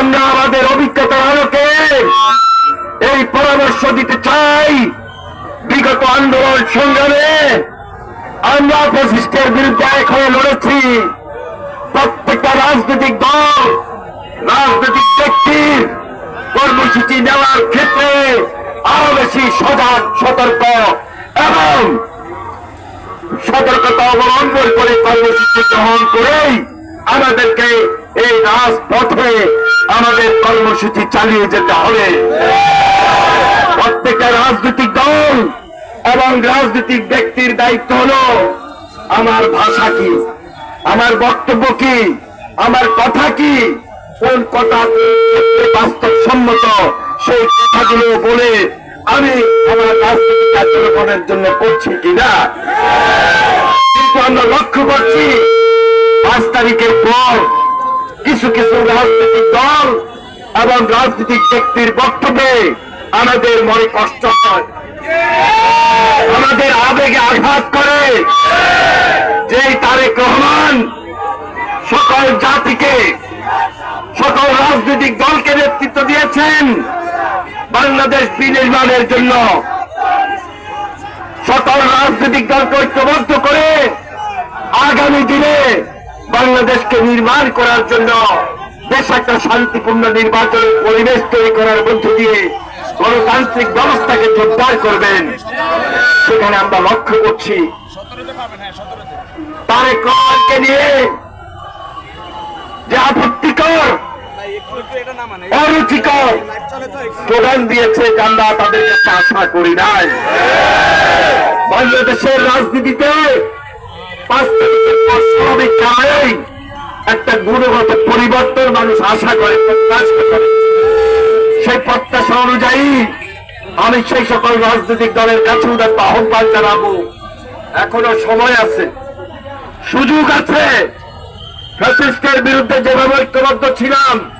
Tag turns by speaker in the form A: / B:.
A: আমরা আমাদের অভিজ্ঞতার আলোকে এই পরামর্শ দিতে চাই। বিগত আন্দোলন সংগ্রামে আমরা ফ্যাসিস্টের বিরুদ্ধে এখনও লড়েছি। প্রত্যেকটা রাজনৈতিক দল, রাজনৈতিক ব্যক্তির কর্মসূচি নেওয়ার ক্ষেত্রে আরও বেশি সজাগ, সতর্ক এবং সতর্কতা অবলম্বন করে কর্মসূচি গ্রহণ করেই আমাদেরকে এই রাজপথে আমাদের কর্মসূচি চালিয়ে যেতে হবে। প্রত্যেকটা রাজনৈতিক দল এবং রাজনৈতিক ব্যক্তির দায়িত্ব হলো আমার ভাষা কি, আমার বক্তব্য কি, আমার কথা কি, কোন কথা বাস্তবসম্মত সেই কথাগুলো বলে আমি আমার রাজনৈতিক কার্যক্রমের জন্য করছি কিনা। কিন্তু আমরা লক্ষ্য করছি, পাঁচ তারিখের পর কিছু কিছু রাজনৈতিক দল এবং রাজনৈতিক ব্যক্তির বক্তব্যে আমাদের মনে কষ্ট হয়। আমাদের আবেগে আঘাত করে। যে তারেক রহমান সকল জাতিকে, সকল রাজনৈতিক দলকে নেতৃত্ব দিয়েছেন বাংলাদেশ বিনির্মাণের জন্য। সকল রাজনৈতিক দলকে ঐক্যবদ্ধ করে আগামী দিনে বাংলাদেশকে নির্মাণ করার জন্য দেশ একটা শান্তিপূর্ণ নির্বাচনের পরিবেশ তৈরি করার মধ্য দিয়ে গণতান্ত্রিক ব্যবস্থাকে জোরদার করবেন। সেখানে আমরা লক্ষ্য করছি তারেক রহমানকে নিয়ে যে আপত্তিকর, অরুচিকর স্লোগান দিয়েছে আমরা তাদের কাছে আশা করি নাই। বাংলাদেশের রাজনীতিতে পাঁচ একটা গুণগত পরিবর্তন মানুষ আশা করে, প্রত্যাশা করে। সেই প্রত্যাশা অনুযায়ী আমি সেই সকল রাজনৈতিক দলের কাছে একটা আহ্বান জানাব। এখনও সময় আছে। সুযোগ আছে। ফ্যাসিস্টের বিরুদ্ধে যেভাবে ঐক্যবদ্ধ ছিলাম